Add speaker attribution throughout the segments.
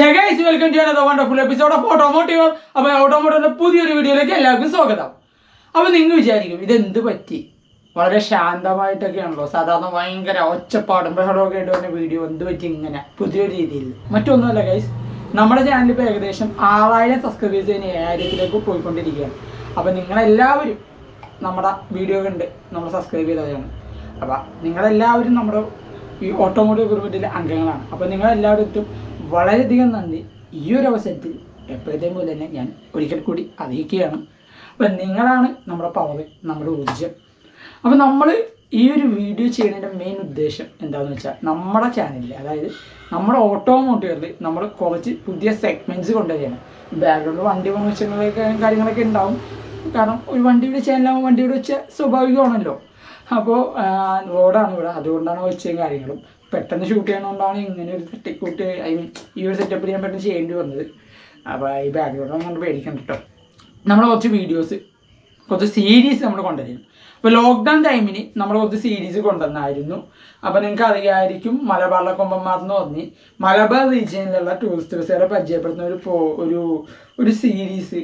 Speaker 1: Guys welcome to another wonderful episode of automotive അപ്പോൾ ഓട്ടോമോട്ടീവിന്റെ പുതിയൊരു വീഡിയോയിലേക്ക് എല്ലാവർക്കും സ്വാഗതം. അപ്പോൾ നിങ്ങൾ വിചാരിക്കും ഇതെന്ത് പറ്റി? വളരെ ശാന്തമായിട്ടൊക്കെയാണല്ലോ. സാധാരണ ഭയങ്കര ഒച്ചപ്പാടും ബഹളമൊക്കെ ആയിട്ട് വീഡിയോ. എന്ത് പറ്റി ഇങ്ങനെ? പുതിയൊരു രീതിയിൽ. മറ്റൊന്നുമല്ല ഗൈസ് നമ്മുടെ ചാനൽ ഇപ്പോൾ ഏകദേശം ആറായിരം സബ്സ്ക്രൈബേഴ്സ് തന്നെ ഏഴായിരത്തിലേക്ക് പോയിക്കൊണ്ടിരിക്കുകയാണ്. അപ്പോൾ നിങ്ങളെല്ലാവരും നമ്മുടെ വീഡിയോ കണ്ട് നമ്മൾ സബ്സ്ക്രൈബ് ചെയ്തവരാണ്. അപ്പോൾ നിങ്ങളെല്ലാവരും നമ്മുടെ ഈ ഓട്ടോമോട്ടീവ് കുടുംബത്തിലെ അംഗങ്ങളാണ്. അപ്പോൾ നിങ്ങളെല്ലാവരും വളരെയധികം നന്ദി. ഈ ഒരു അവസരത്തിൽ എപ്പോഴത്തെയും പോലെ തന്നെ ഞാൻ ഒരിക്കൽ കൂടി അറിയിക്കുകയാണ്. അപ്പം നിങ്ങളാണ് നമ്മുടെ പവർ നമ്മുടെ ഊർജം. അപ്പോൾ നമ്മൾ ഈ ഒരു വീഡിയോ ചെയ്യുന്നതിന്റെ മെയിൻ ഉദ്ദേശം എന്താണെന്ന് വെച്ചാൽ നമ്മുടെ ചാനലിൽ അതായത് നമ്മുടെ ഓട്ടോമോട്ടീവിൽ നമ്മൾ കുറച്ച് പുതിയ സെഗ്മെന്റ്സ് കൊണ്ടുവരികയാണ്. ബാക്ക്ഗ്രൗണ്ട് വണ്ടി വെച്ചിട്ടുള്ള കാര്യങ്ങളൊക്കെ ഉണ്ടാവും. കാരണം ഒരു വണ്ടിയുടെ ചാനലാകുമ്പോൾ വണ്ടിയുടെ വെച്ച സ്വാഭാവികമാണല്ലോ. അപ്പോൾ റോഡാണ് ഇവിടെ. അതുകൊണ്ടാണ് വെച്ചതും കാര്യങ്ങളും. പെട്ടെന്ന് ഷൂട്ട് ചെയ്യണോണ്ടാണ് ഇങ്ങനെ ഒരു തട്ടിക്കൂട്ട് ഐ മീൻ ഈ ഒരു സെറ്റപ്പ് ഞാൻ പെട്ടെന്ന് ചെയ്യേണ്ടി വന്നത്. അപ്പോൾ ഈ ബാക്ക്ഗ്രൗണ്ട് അങ്ങനെ പേടിക്കണം കേട്ടോ. നമ്മൾ കുറച്ച് വീഡിയോസ് കുറച്ച് സീരീസ് നമ്മൾ കൊണ്ടുവരുന്നു അപ്പോൾ ലോക്ക്ഡൗൺ ടൈമിന് നമ്മൾ കുറച്ച് സീരീസ് കൊണ്ടുവന്നായിരുന്നു. അപ്പോൾ നിങ്ങൾക്ക് അറിയായിരിക്കും മലബാറിലെ കൊമ്പന്മാർ എന്ന് പറഞ്ഞ് മലബാർ റീജിയനിലുള്ള ടൂറിസ്റ്റ് ബസ്സുകളെ പരിചയപ്പെടുത്തുന്ന ഒരു പോ ഒരു ഒരു സീരീസ്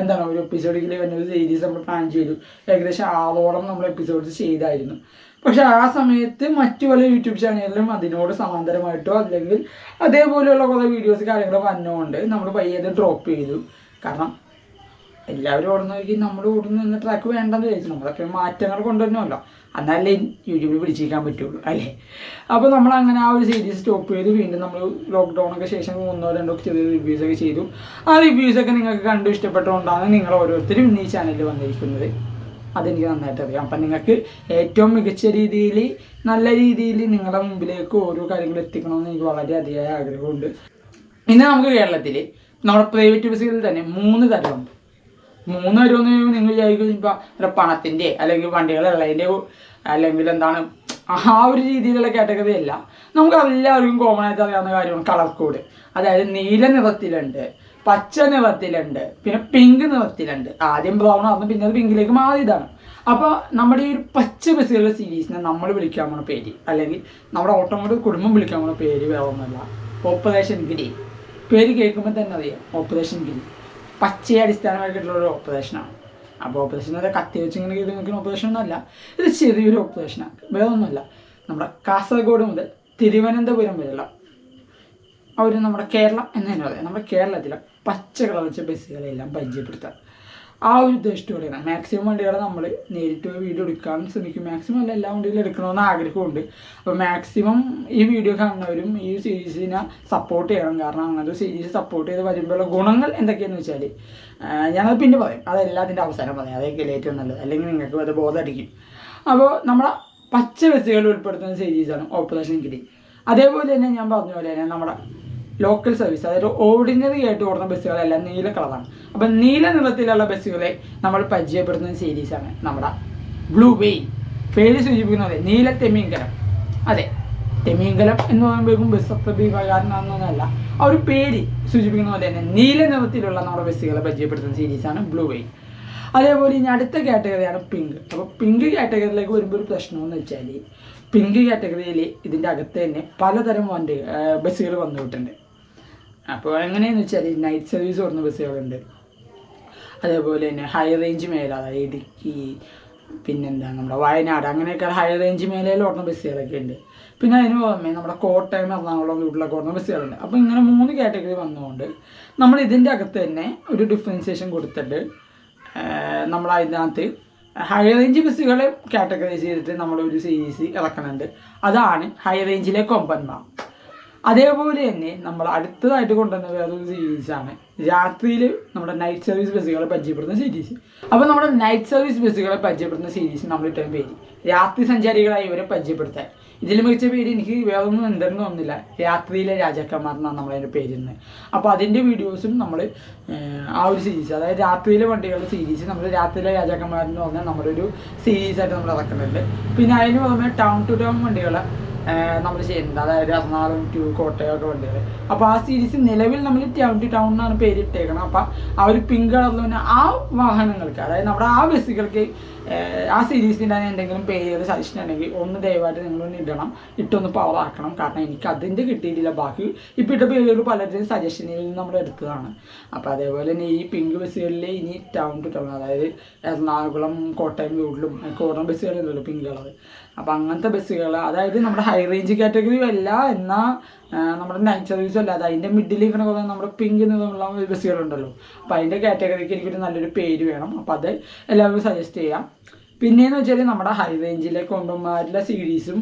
Speaker 1: എന്താണ് ഒരു എപ്പിസോഡിൽ വരുന്ന ഒരു സീരീസ് നമ്മൾ പ്ലാൻ ചെയ്തു. ഏകദേശം ആറോളം നമ്മൾ എപ്പിസോഡ്സ് ചെയ്തായിരുന്നു. പക്ഷെ ആ സമയത്ത് മറ്റു പല യൂട്യൂബ് ചാനലിലും അതിനോട് സമാന്തരമായിട്ടോ അല്ലെങ്കിൽ അതേപോലെയുള്ള കുറേ വീഡിയോസ് കാര്യങ്ങൾ വന്നുകൊണ്ട് നമ്മൾ പയ്യത് ഡ്രോപ്പ് ചെയ്തു. കാരണം എല്ലാവരും ഓടുന്ന നോക്കി നമ്മൾ ഓടുന്ന എന്ന ട്രാക്ക് വേണ്ടെന്ന് വിചാരിച്ചു. നമ്മളൊക്കെ മാറ്റങ്ങൾ കൊണ്ടുവരണമല്ലോ എന്നാലേ യൂട്യൂബിൽ പിടിച്ചിരിക്കാൻ പറ്റുള്ളൂ അല്ലേ? അപ്പോൾ നമ്മൾ അങ്ങനെ ആ ഒരു സീരീസ് സ്റ്റോപ്പ് ചെയ്ത് വീണ്ടും നമ്മൾ ലോക്ക്ഡൗണൊക്കെ ശേഷം ഒന്നോ രണ്ടോ ചെറിയ റിവ്യൂസൊക്കെ ചെയ്തു. ആ റിവ്യൂസൊക്കെ നിങ്ങൾക്ക് കണ്ടു ഇഷ്ടപ്പെട്ടുകൊണ്ടാണ് നിങ്ങൾ ഓരോരുത്തരും ഈ ചാനലിൽ വന്നിരിക്കുന്നത്. അതെനിക്ക് നന്നായിട്ട് അറിയാം അപ്പം നിങ്ങൾക്ക് ഏറ്റവും മികച്ച രീതിയിൽ നല്ല രീതിയിൽ നിങ്ങളുടെ മുമ്പിലേക്ക് ഓരോ കാര്യങ്ങൾ എത്തിക്കണമെന്ന് എനിക്ക് വളരെ അതിയായ ആഗ്രഹമുണ്ട്. ഇന്ന് നമുക്ക് കേരളത്തിൽ നമ്മുടെ പ്രൈവറ്റ് ബസ്സുകളിൽ തന്നെ മൂന്ന് തരമുണ്ട്. മൂന്ന് തരമെന്ന് നിങ്ങൾ വിചാരിക്കും ഇപ്പം പണത്തിന്റെ അല്ലെങ്കിൽ വണ്ടികളുള്ളതിന്റെ അല്ലെങ്കിൽ എന്താണ് ആ ഒരു രീതിയിലുള്ള കാറ്റഗറി അല്ല. നമുക്ക് എല്ലാവർക്കും കോമൺ ആയിട്ട് അറിയാവുന്ന കാര്യമാണ് കളർ കോഡ് അതായത് നീല നിറത്തിലുണ്ട്. പച്ച നിറത്തിലുണ്ട്. പിന്നെ പിങ്ക് നിറത്തിലുണ്ട്. ആദ്യം ബ്രൗൺ ആയിരുന്നു പിന്നെ അത് പിങ്കിലേക്ക് മാറിയതാണ്. അപ്പോൾ നമ്മുടെ ഈ ഒരു പച്ച ബസ്സുകളുടെ സീരീസിനെ നമ്മൾ വിളിക്കാൻ പോണ പേര് അല്ലെങ്കിൽ നമ്മുടെ ഓട്ടോമോട്ടീവ് കുടുംബം വിളിക്കാൻ പോണ പേര് വേറെ ഒന്നുമല്ല. ഓപ്പറേഷൻ ഗിരി പേര് കേൾക്കുമ്പോൾ തന്നെ അറിയാം ഓപ്പറേഷൻ ഗിരി പച്ചയെ അടിസ്ഥാനമായിട്ടുള്ള ഒരു ഓപ്പറേഷനാണ് അപ്പോൾ ഓപ്പറേഷൻ അതെ കത്തി വെച്ച് ഇങ്ങനെ ചെയ്ത് നിൽക്കുന്ന ഓപ്പറേഷൻ ഒന്നുമല്ല ഇത് ചെറിയൊരു ഓപ്പറേഷനാണ് വേറെ ഒന്നുമല്ല. നമ്മുടെ കാസർഗോഡ് മുതൽ തിരുവനന്തപുരം വരെയുള്ള ഒരു നമ്മുടെ കേരളം എന്ന് തന്നെ പറയാം. നമ്മുടെ കേരളത്തിലെ പച്ച കളർ വെച്ച ബസ്സുകളെല്ലാം പരിചയപ്പെടുത്താം. ആ ഒരു ഉദ്ദേശത്തോടെയാണ്. മാക്സിമം വണ്ടികളെ നമ്മൾ നേരിട്ട് വീഡിയോ എടുക്കാൻ ശ്രമിക്കും. മാക്സിമം അല്ല എല്ലാ വണ്ടികളും എടുക്കണമെന്ന് ആഗ്രഹമുണ്ട്. അപ്പോൾ മാക്സിമം ഈ വീഡിയോ കാണുന്നവരും ഈ സീരീസിനെ സപ്പോർട്ട് ചെയ്യണം. കാരണം അങ്ങനത്തെ സീരീസ് സപ്പോർട്ട് ചെയ്ത് വരുമ്പോഴുള്ള ഗുണങ്ങൾ എന്തൊക്കെയാണെന്ന് വെച്ചാൽ ഞാനത് പിന്നെ പറയും. അതെല്ലാത്തിന്റെ അവസാനം പറയാം. അതൊക്കെ ഏറ്റവും നല്ലത്. അല്ലെങ്കിൽ നിങ്ങൾക്ക് അത് ബോധമടിക്കും അപ്പോൾ നമ്മളെ പച്ച ബസ്സുകൾ ഉൾപ്പെടുത്തുന്ന സീരീസാണ് ഓപ്പറേഷൻ കിടി അതേപോലെ തന്നെ ഞാൻ പറഞ്ഞ പോലെ തന്നെ നമ്മുടെ ലോക്കൽ സർവീസ് അതായത് ഓർഡിനറി ആയിട്ട് ഓടുന്ന ബസ്സുകളെല്ലാം നീല കളറാണ് അപ്പം നീല നിറത്തിലുള്ള ബസ്സുകളെ നമ്മൾ പരിചയപ്പെടുത്തുന്ന സീരീസാണ് നമ്മുടെ ബ്ലൂ വെയിൻ പേര് സൂചിപ്പിക്കുന്ന പോലെ നീല തെമീങ്കലം അതെ തെമീങ്കലം എന്ന് പറയുമ്പോഴേക്കും ബസ് അത്ര ആ ഒരു പേര് സൂചിപ്പിക്കുന്ന പോലെ തന്നെ നീല നിറത്തിലുള്ള നമ്മുടെ ബസ്സുകളെ പരിചയപ്പെടുത്തുന്ന സീരീസാണ് ബ്ലൂ വെയിൻ അതേപോലെ ഇനി അടുത്ത കാറ്റഗറിയാണ് പിങ്ക് അപ്പോൾ പിങ്ക് കാറ്റഗറിയിലേക്ക് വരുമ്പോൾ ഒരു പ്രശ്നം എന്ന് വെച്ചാൽ പിങ്ക് കാറ്റഗറിയിൽ ഇതിന്റെ അകത്ത് തന്നെ പലതരം വണ്ടി ബസ്സുകൾ വന്നിട്ടുണ്ട് അപ്പോൾ എങ്ങനെയാണെന്ന് വെച്ചാൽ നൈറ്റ് സർവീസ് ഓടുന്ന ബസ്സുകളുണ്ട്. അതേപോലെ തന്നെ ഹൈ റേഞ്ച് മേല അതായത് ഇടുക്കി പിന്നെന്താ നമ്മുടെ വയനാട് അങ്ങനെയൊക്കെ ഹൈ റേഞ്ച് മേഖലയിൽ ഓടുന്ന ബസ്സുകളൊക്കെ ഉണ്ട്. പിന്നെ അതിന് പുറമെ നമ്മുടെ കോട്ടയം എറണാകുളം വീട്ടിലൊക്കെ ഓടുന്ന ബസ്സുകളുണ്ട്. അപ്പോൾ ഇങ്ങനെ മൂന്ന് കാറ്റഗറി വന്നുകൊണ്ട് നമ്മൾ ഇതിന്റെ അകത്ത് തന്നെ ഒരു ഡിഫറൻസിയേഷൻ കൊടുത്തിട്ട് നമ്മൾ അതിനകത്ത് ഹൈ റേഞ്ച് ബസ്സുകളെ കാറ്റഗറൈസ് ചെയ്തിട്ട് നമ്മളൊരു സീരീസ് ഇറക്കുന്നുണ്ട് അതാണ് ഹൈ റേഞ്ചിലെ കൊമ്പന്മാർ. അതേപോലെ തന്നെ നമ്മൾ അടുത്തതായിട്ട് കൊണ്ടുവന്ന വേറൊരു സീരീസാണ് രാത്രിയിൽ നമ്മുടെ നൈറ്റ് സർവീസ് ബസ്സുകളെ പരിചയപ്പെടുന്ന സീരീസ് അപ്പോൾ നമ്മുടെ നൈറ്റ് സർവീസ് ബസ്സുകളെ പരിചയപ്പെടുന്ന സീരീസ് നമ്മൾ ഇട്ട പേര്. രാത്രി സഞ്ചാരികളായി ഇവരെ പരിചയപ്പെടുത്താൻ. ഇതിൽ മികച്ച പേര് എനിക്ക് വേറൊന്നും എന്തെന്ന് തോന്നുന്നില്ല. രാത്രിയിലെ രാജാക്കന്മാർ എന്നാണ് നമ്മളതിന്റെ പേരിന്ന് അപ്പോൾ അതിന്റെ വീഡിയോസും നമ്മൾ ആ ഒരു സീരീസ് അതായത് രാത്രിയിലെ വണ്ടികളുടെ സീരീസ് നമ്മൾ രാത്രിയിലെ രാജാക്കന്മാർ എന്ന് പറഞ്ഞാൽ നമ്മുടെ ഒരു സീരീസായിട്ട് നമ്മൾ ഇറക്കുന്നുണ്ട്. പിന്നെ അതിന് പുറമെ ടൗൺ ടു ടൗൺ വണ്ടികളെ നമ്മൾ ചെയ്യുന്നത് അതായത് എറണാകുളം ടു കോട്ടയം ഒക്കെ വണ്ടികൾ അപ്പോൾ ആ സീരീസ് നിലവിൽ നമ്മൾ ടൗൺ ടൗൺ എന്നാണ് പേരിട്ടേക്കണം അപ്പം ആ ഒരു പിങ്ക് കളറിൽ തന്നെ ആ വാഹനങ്ങൾക്ക് അതായത് നമ്മുടെ ആ ബസ്സുകൾക്ക് ആ സീരീസിന്റെ എന്തെങ്കിലും പേര് സജഷൻ ഉണ്ടെങ്കിൽ ഒന്ന് ദയവായിട്ട് നിങ്ങളൊന്ന് ഇടണം. ഇട്ടൊന്ന് പവർ ആക്കണം. കാരണം എനിക്ക് അതിന്റെ കിട്ടിയിട്ടില്ല. ബാക്കി ഇപ്പോൾ ഇട്ട പേര് പലരുടെയും സജഷനിൽ നിന്ന് നമ്മൾ എടുത്തതാണ്. അപ്പോൾ അതേപോലെ തന്നെ ഈ പിങ്ക് ബസ്സുകളിൽ ഇനി ടൗൺ ടു ടൗൺ അതായത് എറണാകുളം കോട്ടയം വീട്ടിലും കോട്ടയം ബസ്സുകളിലുണ്ടല്ലോ പിങ്ക് കളർ അപ്പോൾ അങ്ങനത്തെ ബസ്സുകൾ അതായത് നമ്മുടെ ഹൈ റേഞ്ച് കാറ്റഗറി അല്ല എന്നാൽ നമ്മുടെ സർവീസ് അല്ല. അത് അതിന്റെ മിഡിൽ ഇങ്ങനെ കുറേ നമ്മുടെ പിങ്ക് എന്നുള്ള ബസ്സുകളുണ്ടല്ലോ. അപ്പോൾ അതിന്റെ കാറ്റഗറിക്ക് എനിക്കൊരു നല്ലൊരു പേര് വേണം. അപ്പോൾ അത് എല്ലാവർക്കും സജസ്റ്റ് ചെയ്യാം. പിന്നെയെന്ന് വെച്ചാൽ നമ്മുടെ ഹൈ റേഞ്ചിലെ കൊണ്ടുമാരുടെ സീരീസും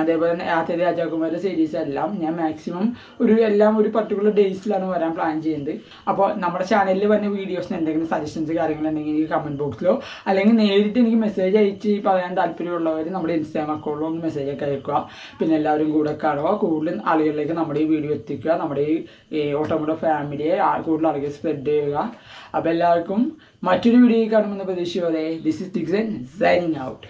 Speaker 1: അതേപോലെ തന്നെ ആദ്യ രാജാകുമാരുടെ സീരീസും എല്ലാം ഞാൻ മാക്സിമം ഒരു എല്ലാം ഒരു പർട്ടിക്കുലർ ഡേയ്സിലാണ് വരാൻ പ്ലാൻ ചെയ്യുന്നത് അപ്പോൾ നമ്മുടെ ചാനലിൽ വന്ന വീഡിയോസിന് എന്തെങ്കിലും സജഷൻസ് കാര്യങ്ങളുണ്ടെങ്കിൽ എനിക്ക് കമന്റ് ബോക്സിലോ അല്ലെങ്കിൽ നേരിട്ട് എനിക്ക് മെസ്സേജ് അയച്ച് പറയാൻ താല്പര്യമുള്ളവർ നമ്മുടെ ഇൻസ്റ്റാഗ്രാം അക്കൗണ്ടിൽ ഒന്ന് മെസ്സേജ് ഒക്കെ അയക്കുക. പിന്നെ എല്ലാവരും കൂടെ കാണുക കൂടുതൽ ആളുകളിലേക്ക് നമ്മുടെ ഈ വീഡിയോ എത്തിക്കുക. നമ്മുടെ ഈ ഓട്ടോമോട്ടോ ഫാമിലിയെ കൂടുതൽ ആളുകൾ സ്പ്രെഡ് ചെയ്യുക. അപ്പോൾ എല്ലാവർക്കും മറ്റൊരു വീഡിയോ കാണുമെന്ന് പ്രതീക്ഷയോടെ this is Tixon signing out